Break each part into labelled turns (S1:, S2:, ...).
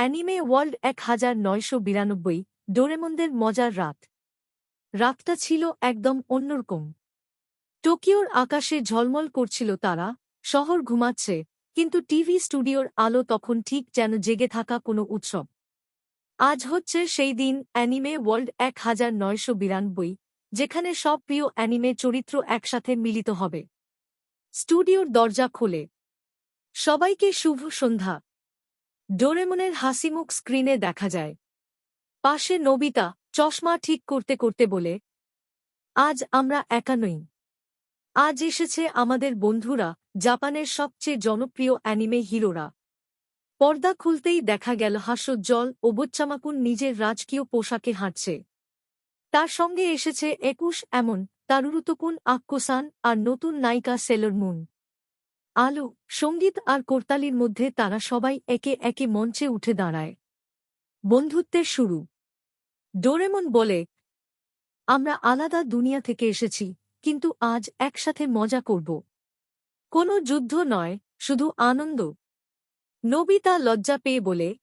S1: Anime world এক হাজার নয়শো বিরানব্বই, ডোরেমনদের মজার রাত। রাতটা ছিল একদম অন্যরকম। টোকিওর আকাশে ঝলমল করছিল তারা, শহর ঘুমাচ্ছে, কিন্তু টিভি স্টুডিওর আলো তখন ঠিক যেন জেগে থাকা কোনো উৎসব। আজ হচ্ছে সেই দিন অ্যানিমে ওয়ার্ল্ড এক হাজার নয়শো বিরানব্বই, যেখানে সব প্রিয় অ্যানিমে চরিত্র একসাথে মিলিত হবে। স্টুডিওর দরজা খোলে। সবাইকে শুভ সন্ধ্যা। ডোরেমনের হাসিমুখ স্ক্রিনে দেখা যায়। পাশে নবিতা চশমা ঠিক করতে করতে বলে, আজ আমরা একা নই। আজ এসেছে আমাদের বন্ধুরা, জাপানের সবচেয়ে জনপ্রিয় অ্যানিমে হিরোরা। পর্দা খুলতেই দেখা গেল হাস্যোজ্জ্বল ও বোচ্চামাকুন নিজের রাজকীয় পোশাকে হাঁটছে। তার সঙ্গে এসেছে একুশ এমন তারুরুতকুন আক্কোসান আর নতুন নায়িকা সেলর মুন। আলো, সংগীত আর কোরতালির মধ্যে তারা সবাই একে একে মঞ্চে উঠে দাঁড়ায়। বন্ধুত্বের শুরু। ডোরেমন বলে, আমরা আলাদা দুনিয়া থেকে এসেছি, কিন্তু আজ একসাথে মজা করব। কোনো যুদ্ধ নয়, শুধু আনন্দ। নবিতা লজ্জা পেয়ে বলে,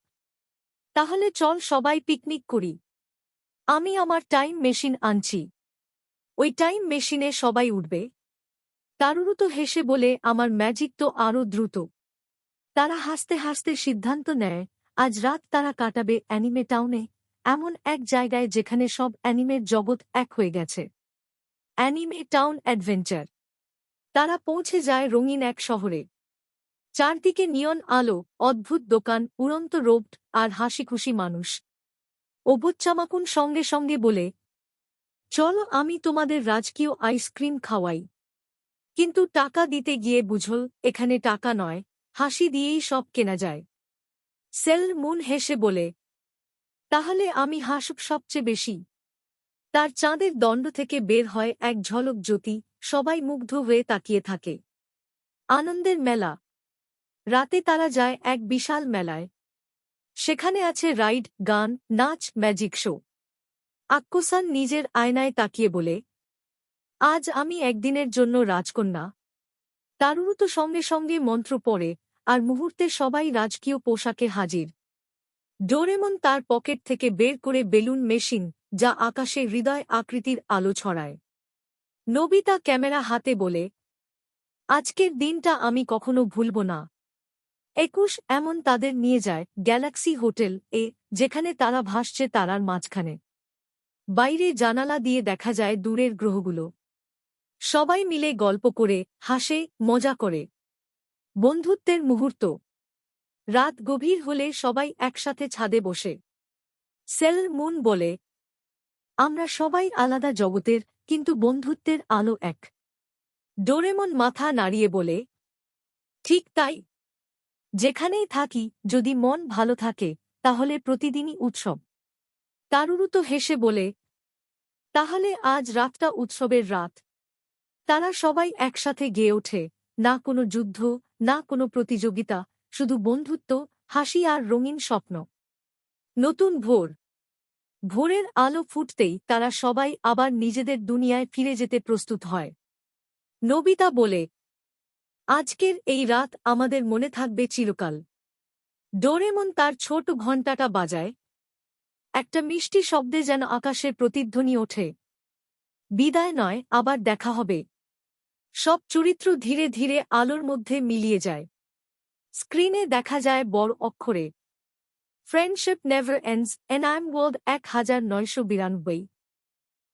S1: তাহলে চল সবাই পিকনিক করি। আমি আমার টাইম মেশিন আনছি। ওই টাইম মেশিনে সবাই উঠবে। তারুরু তো হেসে বলে, আমার ম্যাজিক তো আরও দ্রুত। তারা হাসতে হাসতে সিদ্ধান্ত নেয়, আজ রাত তারা কাটাবে অ্যানিমে টাউনে এমন এক জায়গায় যেখানে সব অ্যানিমের জগৎ এক হয়ে গেছে। অ্যানিমে টাউন অ্যাডভেঞ্চার তারা পৌঁছে যায় রঙিন এক শহরে। চারদিকে নিয়ন আলো, অদ্ভুত দোকান, উড়ন্ত রোবট আর হাসিখুশি মানুষ। অবুচ্চামাকুন সঙ্গে সঙ্গে বলে, চলো আমি তোমাদের রাজকীয় আইসক্রিম খাওয়াই। কিন্তু টাকা দিতে গিয়ে বুঝল, এখানে টাকা নয়, হাসি দিয়েই সব কেনা যায়। সেল মুন হেসে বলে, তাহলে আমি হাসুক সবচেয়ে বেশি? তার চাঁদের দণ্ড থেকে বের হয় এক ঝলক জ্যোতি, সবাই মুগ্ধ হয়ে তাকিয়ে থাকে। আনন্দের মেলা। রাতে তারা যায় এক বিশাল মেলায়। সেখানে আছে রাইড, গান, নাচ, ম্যাজিক শো। আক্কোসান নিজের আয়নায় তাকিয়ে বলে আজ আমি একদিনের জন্য রাজকন্যা। তারুরু তো সঙ্গে সঙ্গে মন্ত্র পড়ে, আর মুহূর্তে সবাই রাজকীয় পোশাকে হাজির। ডোরেমন তার পকেট থেকে বের করে বেলুন মেশিন, যা আকাশে হৃদয় আকৃতির আলো ছড়ায়। নবিতা ক্যামেরা হাতে বলে, আজকের দিনটা আমি কখনো ভুলব না। একুশ এমন তাদের নিয়ে যায়, গ্যালাক্সি হোটেল এ, যেখানে তারা ভাসছে তারার মাঝখানে। বাইরে জানালা দিয়ে দেখা যায় দূরের গ্রহগুলো। সবাই মিলে গল্প করে, হাসে, মজা করে। বন্ধুত্বের মুহূর্ত। রাত গভীর হলে সবাই একসাথে ছাদে বসে। সেল মুন বলে, আমরা সবাই আলাদা জগতের, কিন্তু বন্ধুত্বের আলো এক। ডোরেমন মাথা নাড়িয়ে বলে, ঠিক তাই। যেখানেই থাকি, যদি মন ভালো থাকে, তাহলে প্রতিদিনই উৎসব। তারুরু তো হেসে বলে, তাহলে আজ রাতটা উৎসবের রাত। তারা সবাই একসাথে গেয়ে ওঠে। না কোনো যুদ্ধ, না কোনো প্রতিযোগিতা, শুধু বন্ধুত্ব, হাসি আর রঙিন স্বপ্ন। নতুন ভোর। ভোরের আলো ফুটতেই তারা সবাই আবার নিজেদের দুনিয়ায় ফিরে যেতে প্রস্তুত হয়। নবিতা বলে, আজকের এই রাত আমাদের মনে থাকবে চিরকাল। ডোরেমন তার ছোট ঘণ্টাটা বাজায়। একটা মিষ্টি শব্দে যেন আকাশের প্রতিধ্বনি ওঠে। বিদায় নয়, আবার দেখা হবে। সব চরিত্র ধীরে ধীরে আলোর মধ্যে মিলিয়ে যায়। স্ক্রিনে দেখা যায় বড় অক্ষরে friendship never ends an I'm world এক হাজার নয়শো বিরানব্বই।